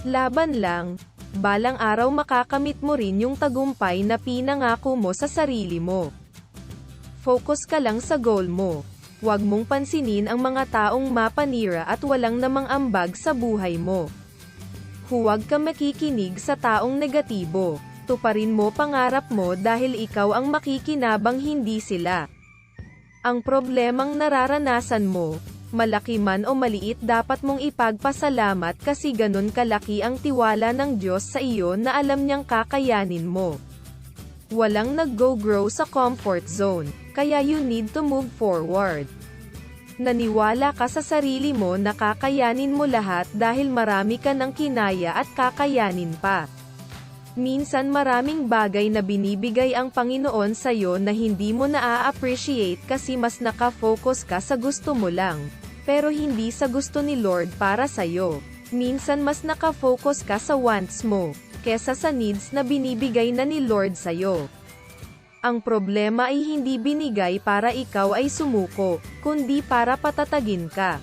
Laban lang, balang araw makakamit mo rin yung tagumpay na pinangako mo sa sarili mo. Focus ka lang sa goal mo. Huwag mong pansinin ang mga taong mapanira at walang namang ambag sa buhay mo. Huwag ka makikinig sa taong negatibo. Tuparin mo pangarap mo dahil ikaw ang makikinabang hindi sila. Ang problemang nararanasan mo, malaki man o maliit dapat mong ipagpasalamat kasi ganun kalaki ang tiwala ng Diyos sa iyo na alam niyang kakayanin mo. Walang nag-go-grow sa comfort zone, kaya you need to move forward. Naniwala ka sa sarili mo na kakayanin mo lahat dahil marami ka ng kinaya at kakayanin pa. Minsan maraming bagay na binibigay ang Panginoon sa'yo na hindi mo na-appreciate kasi mas nakafocus ka sa gusto mo lang, pero hindi sa gusto ni Lord para sa'yo. Minsan mas nakafocus ka sa wants mo, kesa sa needs na binibigay na ni Lord sa'yo. Ang problema ay hindi binigay para ikaw ay sumuko, kundi para patatagin ka.